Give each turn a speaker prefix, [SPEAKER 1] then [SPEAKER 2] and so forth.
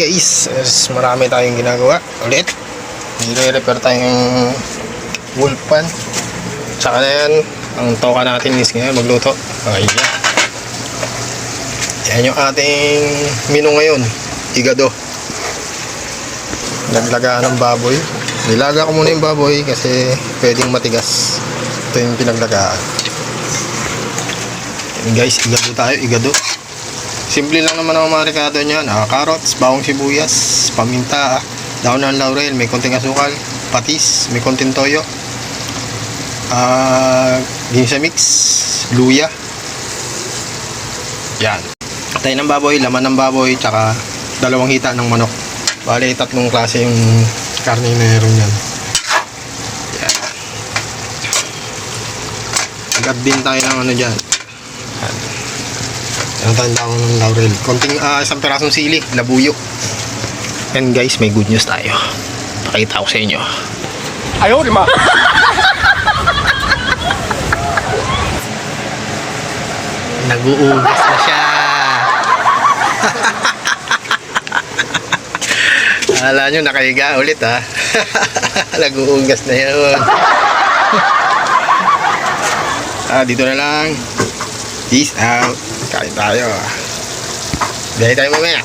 [SPEAKER 1] guys, is marami tayong ginagawa ulit. Nire-repair tayong wolf pan. Tsaka na yan, ang toka natin is ngayon magluto. Okay, yan. Yung ating menu ngayon. Igado. Naglaga ng baboy. Nilaga ko muna yung baboy kasi pwedeng matigas. Ito yung pinaglagaan. Yan guys, igado tayo, igado. Simple lang naman ang mga rekado niyan. Ah, carrots, bawang sibuyas, paminta, ah, daon ng laurel, may konting asukal, patis, may konting toyo. Ah, ginsa mix, luya. Yan. Tayo ng baboy, laman ng baboy, tsaka dalawang hita ng manok. Bale, tatlong klase yung karne na meron yan. Yan. Agad din tayo ng ano dyan. Ang tanda ko ng laurel. Konting ah, isang perasong sili, labuyo. And guys, may good news tayo. Pakita ko sa inyo.
[SPEAKER 2] Ayaw, di ma.
[SPEAKER 1] Nag-uugas na siya. Akala nyo nakahiga ulit ha. Nag-uugas na yun. ah, dito na lang. Peace out. Kain tayo. Biyahe tayo mamaya.